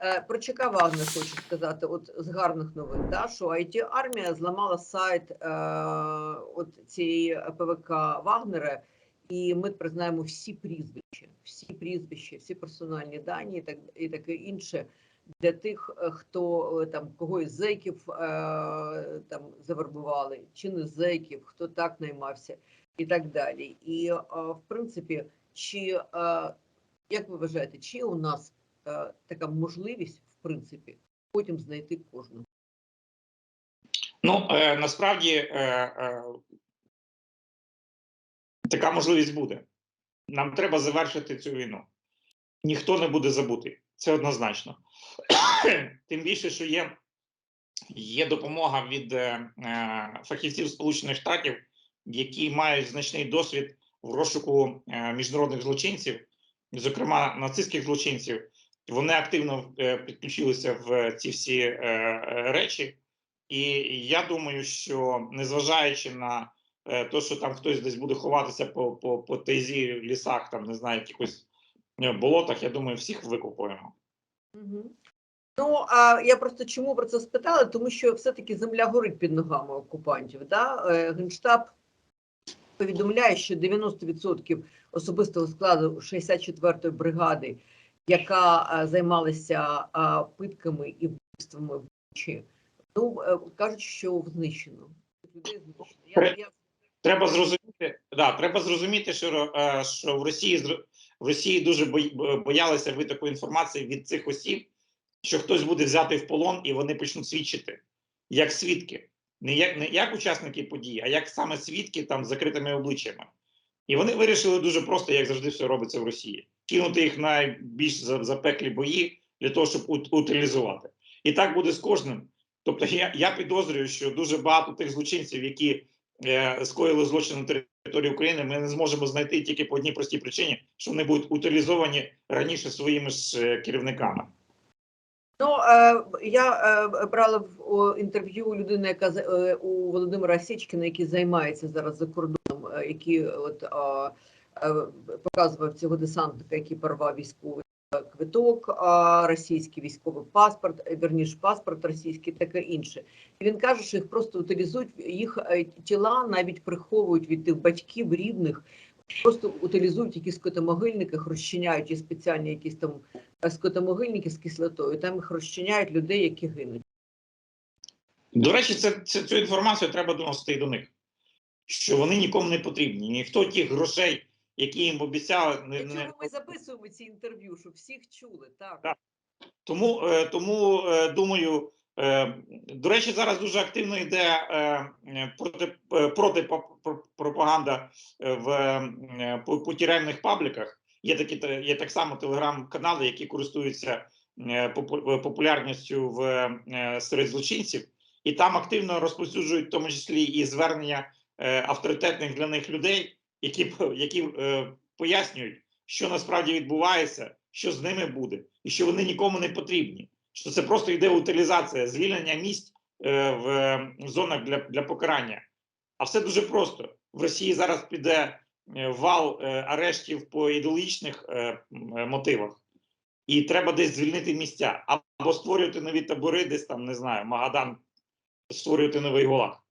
Е, Про ЧК хочу сказати, от з гарних новин, да, що it армія зламала сайт е, от цієї ПВК Вагнера, і ми признаємо всі прізвища, всі прізвища, всі персональні дані і так і таке інше для тих, е, хто е, там кого із зеків е, там завербували, чи не зеків, хто так наймався, і так далі. І е, в принципі, чи е, як ви вважаєте, чи у нас така можливість, в принципі, потім знайти кожного? Ну е, насправді е, е, така можливість буде. Нам треба завершити цю війну. Ніхто не буде забутий. Це однозначно. Тим більше, що є, є допомога від е, е, фахівців Сполучених Штатів, які мають значний досвід в розшуку е, міжнародних злочинців, зокрема нацистських злочинців. Вони активно е, підключилися в ці всі е, е, речі. І я думаю, що незважаючи на е, те, що там хтось десь буде ховатися по, по, по тайзі в лісах, там не знаю, якихось е, болотах, я думаю, всіх викупуємо. Ну а я просто чому про це спитала? Тому що все-таки земля горить під ногами окупантів. Да? Е, Генштаб повідомляє, що 90% особистого складу 64-ї бригади, яка е, займалася е, питками і вбивствами в Бучі, ну е, кажуть, що знищено. Людей знищено. Я. Треба зрозуміти, да, треба зрозуміти, що, що в Росії в Росії дуже боялися ви таку інформацію від цих осіб, що хтось буде взятий в полон і вони почнуть свідчити як свідки, не як не як учасники події, а як саме свідки там з закритими обличчями. І вони вирішили дуже просто, як завжди, все робиться в Росії, кинути їх найбільш за- запеклі бої для того, щоб утилізувати. І так буде з кожним. Тобто, я, я підозрюю, що дуже багато тих злочинців, які е, скоїли злочин на території України, ми не зможемо знайти тільки по одній простій причині, що вони будуть утилізовані раніше своїми ж е, керівниками. Ну, е, я е, брала в інтерв'ю людини, яка у Володимира Січкіна, який займається зараз за кордоном, який от показував цього десантника, який порвав військовий е, квиток, російський військовий паспорт, е, вірніше паспорт російський, таке інше. І він каже, що їх просто утилізують, їх е, тіла навіть приховують від тих батьків рідних. Просто утилізують якісь скотомогильники, розчиняють, є спеціальні якісь там е, скотомогильники з кислотою, там їх розчиняють людей, які гинуть. До речі, це, це цю інформацію треба доносити і до них, що вони нікому не потрібні. Ніхто тих грошей, які їм обіцяли, не, не... ми записуємо ці інтерв'ю, щоб всіх чули, так. Так. Тому, е, тому е, думаю, е, до речі, зараз дуже активно йде проти, проти пропаганда в по, по тюремних пабліках. Є такі є так само телеграм-канали, які користуються популярністю в серед злочинців, і там активно розповсюджують в тому числі і звернення авторитетних для них людей, які які е, пояснюють, що насправді відбувається, що з ними буде, і що вони нікому не потрібні. Що це просто йде утилізація, звільнення місць е, в е, зонах для, для покарання. А все дуже просто. В Росії зараз піде е, вал е, арештів по ідеологічних е, е, мотивах, і треба десь звільнити місця або створювати нові табори, десь там не знаю, Магадан, створювати новий Голах.